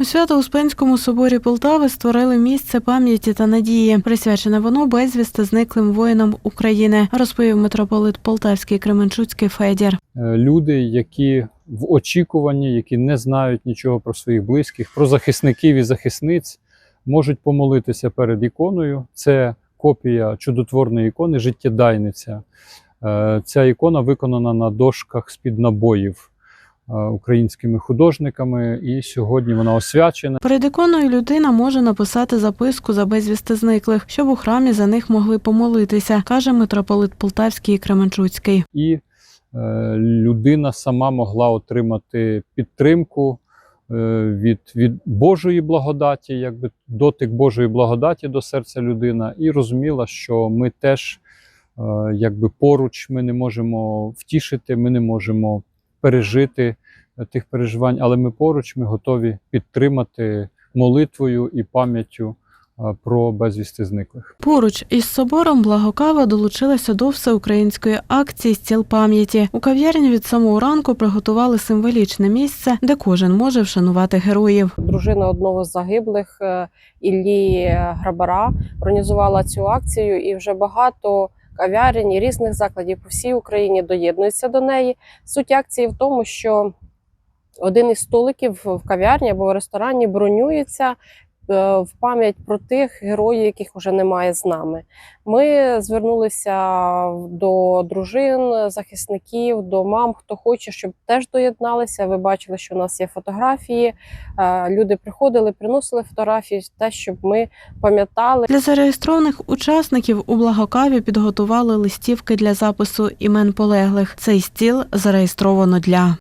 У Свято-Успенському соборі Полтави створили місце пам'яті та надії. Присвячене воно безвісти зниклим воїнам України, розповів митрополит Полтавський Кременчуцький Федір. Е, люди, які в очікуванні, які не знають нічого про своїх близьких, про захисників і захисниць, можуть помолитися перед іконою. Це копія чудотворної ікони Життєдайниця. Е, Ця ікона виконана на дошках з-під набоїв е, українськими художниками, і сьогодні вона освячена. Перед іконою людина може написати записку за безвісти зниклих, щоб у храмі за них могли помолитися, каже митрополит Полтавський і Кременчуцький. і е, людина сама могла отримати підтримку е, від, від Божої благодаті, якби дотик Божої благодаті до серця людина, і розуміла, що ми теж е, якби поруч, ми не можемо втішити, ми не можемо пережити е, тих переживань, але ми поруч, ми готові підтримати молитвою і пам'яттю е, про безвісти зниклих. Поруч із собором Благокава долучилася до всеукраїнської акції Стіл пам'яті. У кав'ярні від самого ранку приготували символічне місце, де кожен може вшанувати героїв. дружина одного з загиблих е, Іллі Грабара організувала цю акцію, і вже багато кав'ярень і різних закладів по всій Україні доєднуються до неї. Суть акції в тому, що один із столиків в кав'ярні або в ресторані бронюється. Е, В пам'ять про тих героїв, яких вже немає з нами, ми звернулися до дружин, захисників, до мам, хто хоче, щоб теж доєдналися. Ви бачили, що у нас є фотографії. Е, Люди приходили, приносили фотографії, те, щоб ми пам'ятали. Для зареєстрованих учасників у Благокаві підготували листівки для запису імен полеглих. Цей стіл зареєстровано для.